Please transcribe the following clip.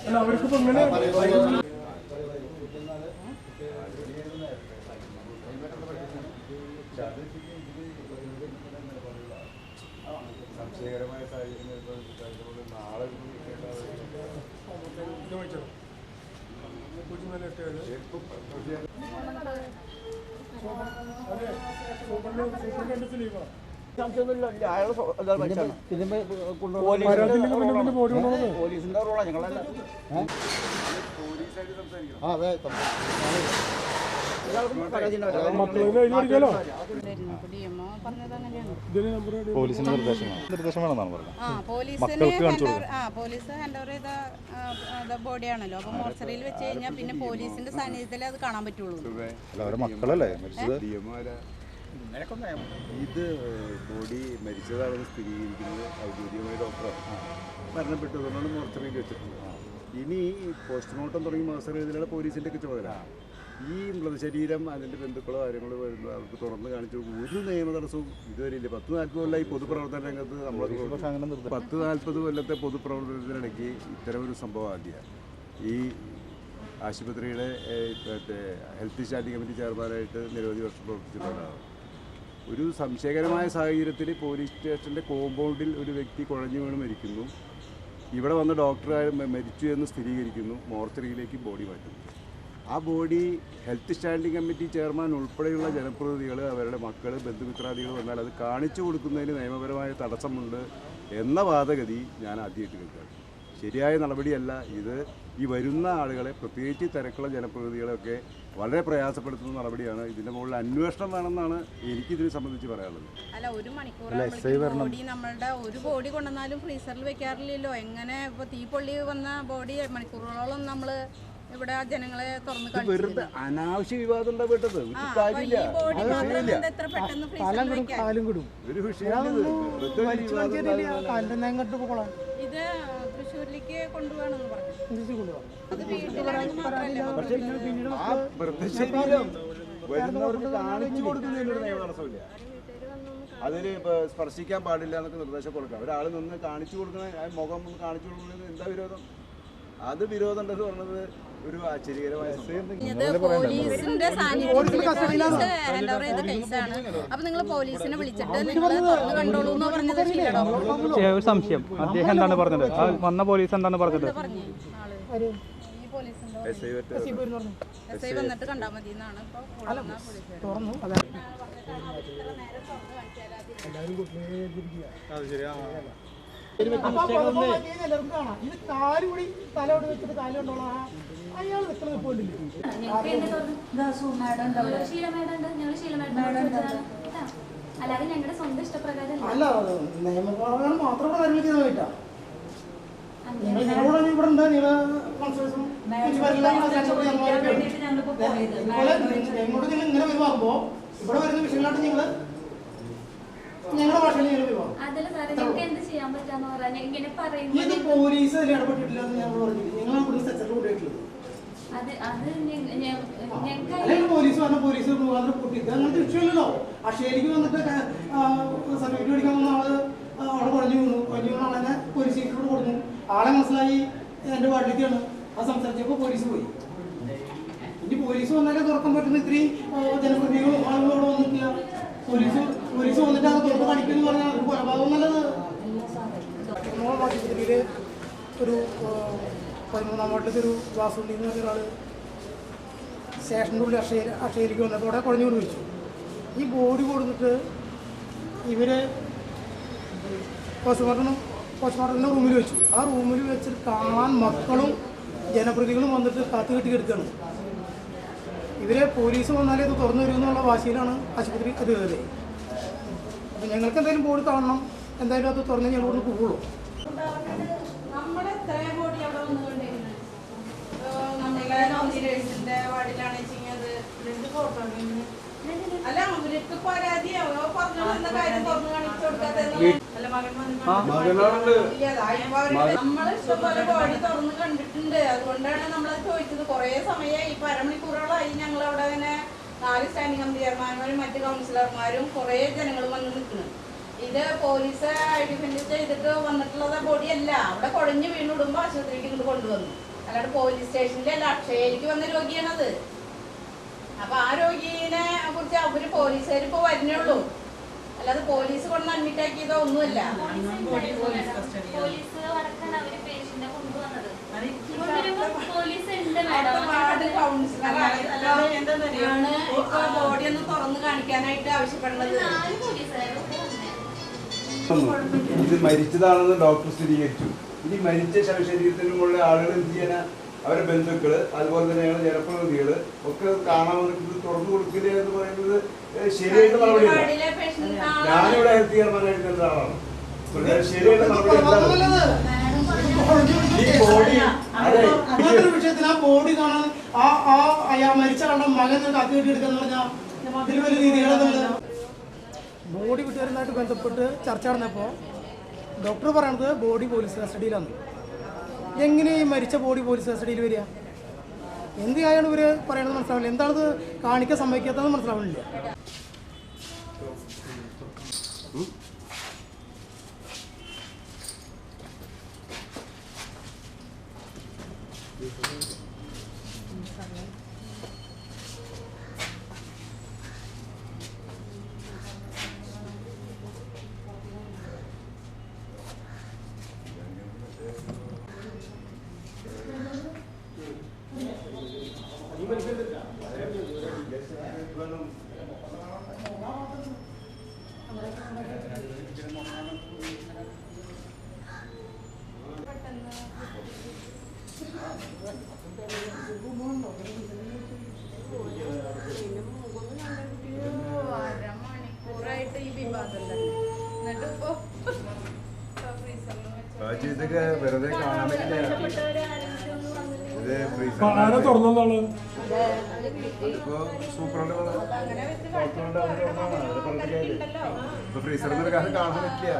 അല്ല അവർക്കിപ്പോ ഇങ്ങനെ സംശയകരമായ സാഹചര്യം ഇപ്പോൾ നാളെ ഇത് വായിച്ചോ. പൂജ്യം പോലീസിന്റെ റോളാണ് ഞങ്ങളല്ല അതെ. പോലീസിന്റെ നിർദ്ദേശമാണ്. നിർദ്ദേശം വേണമെന്നാണ് പറഞ്ഞത് പോലീസ് ഹാൻഡ് ഓവർ ചെയ്ത ബോഡിയാണല്ലോ. അപ്പോൾ മോർച്ചറിയിൽ വെച്ച് കഴിഞ്ഞാൽ പിന്നെ പോലീസിന്റെ സാന്നിധ്യത്തിൽ അത് കാണാൻ പറ്റുള്ളൂ. മക്കളല്ലേ ഇത് ബോഡി മരിച്ചതാണെന്ന് സ്ഥിരീകരിക്കുന്നത് ഔദ്യോഗികമായ ഡോക്ടറാണ്. മരണപ്പെട്ടതുകൊണ്ടാണ് മോർച്ചറിയിൽ വെച്ചിട്ടുള്ളത്. ഇനി പോസ്റ്റ്മോർട്ടം തുടങ്ങി മാസം എഴുതിയാണ് പോലീസിന്റെ ഒക്കെ ചുമതല ഈ മൃതശരീരം അതിന്റെ ബന്ധുക്കളോ കാര്യങ്ങളോ വരുമ്പോൾ അവർക്ക് തുറന്ന് കാണിച്ചു ഒരു നിയമ തടസ്സവും ഇതുവരെ ഇല്ല. പത്ത് നാൽപ്പത് കൊല്ലം ഈ പൊതുപ്രവർത്തന രംഗത്ത് നമ്മൾ പത്ത് നാൽപ്പത് കൊല്ലത്തെ പൊതുപ്രവർത്തനത്തിനിടയ്ക്ക് ഇത്തരം ഒരു സംഭവം ആദ്യമാണ് ഈ ആശുപത്രിയുടെ മറ്റേ ഹെൽത്ത് സ്റ്റാൻഡിംഗ് കമ്മിറ്റി ചെയർമാനായിട്ട് നിരവധി വർഷം പ്രവർത്തിച്ചിട്ടുള്ള ഒരു സംശയകരമായ സാഹചര്യത്തിൽ പോലീസ് സ്റ്റേഷന്റെ കോമ്പൗണ്ടിൽ ഒരു വ്യക്തി കുഴഞ്ഞു വീണ് മരിക്കുന്നു. ഇവിടെ വന്ന ഡോക്ടർ മരിച്ചു എന്ന് സ്ഥിരീകരിക്കുന്നു. മോർച്ചറിയിലേക്ക് ബോഡി മാറ്റുന്നു. ആ body health standing committee chairman ഉൾപ്പെടെയുള്ള ജനപ്രതിനിധികൾ അവരുടെ മക്കൾ ബന്ധുമിത്രാദികൾ വന്നാൽ അത് കാണിച്ചു കൊടുക്കുന്നതിന് നിയമപരമായ തടസ്സമുണ്ട് എന്ന വാദഗതി ഞാൻ ആദ്യമായിട്ട് കേൾക്കുകയാണ് ശരിയായ നടപടിയല്ല ഇത്. ഈ വരുന്ന ആളുകളെ പ്രത്യേകിച്ച് തിരക്കുള്ള ജനപ്രതിനിധികളെയൊക്കെ വളരെ പ്രയാസപ്പെടുത്തുന്ന നടപടിയാണ്. ഇതിന്റെ മുകളിൽ അന്വേഷണം വേണമെന്നാണ് എനിക്കിതിനെ സംബന്ധിച്ച് പറയാനുള്ളത്. അല്ല ഒരു മണിക്കൂർ നമ്മളുടെ ഒരു ബോഡി കൊണ്ടുവന്നാലും ഫ്രീസറിൽ വെക്കാറില്ലല്ലോ. എങ്ങനെ ഇപ്പൊ തീ പൊള്ളി വന്ന ബോഡി മണിക്കൂറുകളോളം നമ്മൾ ഇവിടെ ജനങ്ങളെ തുറന്ന് വെറുതെ അനാവശ്യ വിവാദം ഉണ്ടാ വിട്ടത് ഒരു ആ കാര്യമില്ല. ബോഡി ഒരു മാത്രം വിഷയമില്ല ഇത്. തൃശ്ശൂരിലേക്ക് കൊണ്ടുപോകണമെന്ന് പറഞ്ഞു. വരുന്നവർക്ക് കാണിച്ചു ഇപ്പൊ സ്പർശിക്കാൻ പാടില്ല എന്നൊക്കെ നിർദ്ദേശം കൊടുക്കാം ഒരാൾ നിന്ന് കാണിച്ചു കൊടുക്കുന്ന മുഖം കാണിച്ചു കൊടുക്കുന്നതിന് എന്താ വിരോധം? അത് വിരോധം ഉണ്ടെന്ന് പറഞ്ഞത് ഒരു ആശ്ചര്യകരമായ പോലീസിന്റെ സാന്നിധ്യത്തിൽ പോലീസ് ഹാൻഡ് ഓവർ ചെയ്ത കേസാണ് അപ്പൊ നിങ്ങൾ പോലീസിനെ വിളിച്ചിട്ട് നിങ്ങൾ തുറന്ന് കണ്ടോളൂ എന്ന് പറഞ്ഞത് ഒരു സംശയം. അദ്ദേഹം എന്താണ് പറഞ്ഞത്? വന്ന പോലീസ് എന്താണ് പറഞ്ഞത്? വന്നിട്ട് കണ്ടാ മതി എന്നാണ് തുറന്നു. അതെ. അപ്പൊ എല്ലാവർക്കും കാണാം. ഇത് വെച്ചിട്ട് അയാൾ അല്ലാതെ ഞങ്ങളുടെ സ്വന്തം ഇഷ്ടപ്രകാരം അല്ല നിയമപ്രകാരം മാത്രം ഇവിടെ കാര്യങ്ങൾ ചെയ്താൽ പറ്റാ നിങ്ങൾ നിങ്ങളോട് ഇവിടെ ഉണ്ട് നിങ്ങൾ കോൺഫറൻസും ഇതുപോലെ നിങ്ങളോട് നിങ്ങൾ ഇങ്ങനെ പെരുമാറുമ്പോ ഇവിടെ വരുന്ന വിഷയങ്ങളായിട്ട് നിങ്ങൾ ഞങ്ങളുടെ ഭാഷയിൽ നിങ്ങൾ പെരുമാറും അതല്ല സാറേ ഞങ്ങൾക്ക് എന്ത് ചെയ്യാൻ പറ്റാന്ന് പറഞ്ഞാൽ ഇങ്ങനെ ഇത് പോലീസ് അതിൽ ഇടപെട്ടിട്ടില്ല എന്ന് ഞങ്ങൾ പറഞ്ഞില്ല? നിങ്ങളാണ് പോലീസ് അത് അത് ഞങ്ങൾക്ക് അല്ലെങ്കിൽ പോലീസ് പറഞ്ഞ പോലീസ് മുഖാന്തരം പൊട്ടിക്കുക അങ്ങനത്തെ വിഷയമില്ലല്ലോ അക്ഷയയിലേക്ക് വന്നിട്ട് സർട്ടിഫിക്കറ്റ് മേടിക്കാൻ വന്ന ആൾ അവിടെ കുഴഞ്ഞു വീണു. കുഴഞ്ഞു വീണ ആളെ പോലീസ് സ്റ്റേഷനിലോട് കൊടുത്തു ആളെ മനസ്സിലായി എന്റെ വാട്ടിലേക്കാണ് ആ സംസാരിച്ചപ്പോൾ പോലീസ് പോയി. ഇനി പോലീസ് വന്നാലേ തുറക്കാൻ പറ്റുന്ന ഇത്രയും ജനപ്രതിനിധികളും ആളുകളും അവിടെ വന്നിട്ടില്ല. പോലീസ് പോലീസ് വന്നിട്ട് അത് തുറന്ന് കാണിക്കുമെന്ന് പറഞ്ഞാൽ ഒരു കൊലപാതകം നല്ലത്. ആശുപത്രിയിൽ ഒരു പതിമൂന്നാം വാർഡിലത്തെ ഒരു വാസുണ്ടി എന്ന് പറഞ്ഞ ഒരാൾ സ്റ്റേഷന്റെ ഉള്ളിൽ അക്ഷയ അക്ഷയയിലേക്ക് വന്നപ്പോൾ അവിടെ കുഴഞ്ഞു കൊണ്ട് വെച്ചു ഈ ബോഡി കൊടുത്തിട്ട് ഇവർ പോസ്റ്റ്മോർട്ടം പോസ്റ്റ്മോർട്ടത്തിന്റെ റൂമിൽ വെച്ചു. ആ റൂമിൽ വെച്ചിട്ട് കാണാൻ മക്കളും ജനപ്രതികളും വന്നിട്ട് കാത്തു കെട്ടി കിടക്കുകയാണ് ഇവരെ പോലീസ് വന്നാലേ ഇത് തുറന്നു വരും എന്നുള്ള വാശിയിലാണ് ആശുപത്രി അധികൃതരെ. അപ്പം ഞങ്ങൾക്ക് എന്തായാലും ബോഡി കാണണം. എന്തായാലും അത് തുറന്ന് ഞങ്ങൾ കൊണ്ട് പോകുള്ളൂ നമ്മളെ നമ്മൾ ഇഷ്ടംപോലെ ബോഡി തുറന്ന് കണ്ടിട്ടുണ്ട്. അതുകൊണ്ടാണ് നമ്മൾ ചോദിച്ചത്. കൊറേ സമയമായി ഇപ്പൊ അരമണിക്കൂറോളായി ഞങ്ങൾ അവിടെ അങ്ങനെ നാല് സ്റ്റാൻഡിംഗ് കമ്പിയർമാരും മറ്റ് കൗൺസിലർമാരും കുറേ ജനങ്ങളും വന്ന് നിൽക്കുന്നു. ഇത് പോലീസ് ഐഡന്റിഫൈ ചെയ്തിട്ട് വന്നിട്ടുള്ള ബോഡിയല്ല അവിടെ കുഴഞ്ഞു വീണിടുമ്പോ ആശുപത്രിക്ക് ഇങ്ങോട്ട് കൊണ്ടുവന്നു. അല്ലാണ്ട് പോലീസ് സ്റ്റേഷനിലെ അല്ല അക്ഷയയിലേക്ക് വന്ന രോഗിയാണത്. അപ്പൊ ആ രോഗീനെ കുറിച്ച് അവർ പോലീസുകാർ ഇപ്പൊ വരുന്നുള്ളൂ അല്ലാതെ പോലീസ് കൊണ്ട് അഡ്മിറ്റ് ആക്കിയതോ ഒന്നുമല്ല. ബോഡി ഒന്ന് തുറന്ന് കാണിക്കാനായിട്ട് ആവശ്യപ്പെടുന്നത്. ഇത് മരിച്ചതാണെന്ന് ഡോക്ടർ സ്ഥിരീകരിച്ചു. ഇനി മരിച്ച ശവശരീരത്തിനുമുള്ള ആളുകൾ എന്ത് ചെയ്യാനാ? അവരെ ബന്ധുക്കൾ അതുപോലെ തന്നെയാണ് ജനപ്രതിനിധികൾ ഒക്കെ കാണാമെന്ന് ഇത് തുറന്നു കൊടുക്കില്ല എന്ന് പറയുന്നത് ശരിയായിട്ട് മറുപടിയല്ല ഞാനിവിടെ ഹെൽത്ത് കെയർ മാനേജ്മെന്റ് ആളാണ് പക്ഷേ ശരിയായിട്ട് മറുപടി എന്താണ്? വിഷയത്തിൽ ആ ബോഡി കാണാൻ ആ ആ അയാൾ മരിച്ച ആളുടെ മകൻ കത്തി കെട്ടിയെടുക്കാന്ന് പറഞ്ഞാൽ അതിൽ വലിയ രീതികളൊന്നുമില്ല ബോഡി വിട്ടുകാരുമായിട്ട് ബന്ധപ്പെട്ട് ചർച്ച നടന്നപ്പോൾ ഡോക്ടർ പറയുന്നത് ബോഡി പോലീസ് കസ്റ്റഡിയിലാണ് എങ്ങനെ ഈ മരിച്ച ബോഡി പോലീസ് കസ്റ്റഡിയിൽ വരിക? എന്ത് കാര്യമാണ് ഇവർ പറയണത് മനസ്സിലാവില്ല. എന്താണത് കാണിക്കാൻ സമ്മതിക്കാത്തതെന്ന് മനസ്സിലാവുന്നില്ല അരമണിക്കൂറായിട്ട് ഈ വിവാദം തന്നെ എന്നിട്ട് ഇപ്പൊ ഫ്രീസറിൽ വെച്ച് ഇതൊക്കെ വെറുതെ കാണാൻ പറ്റില്ല. ആരാ തുറന്നെന്നാണ് ഇപ്പോ ഫ്രീസറിൽ നിന്ന് കാര്യം കാണാൻ പറ്റില്ല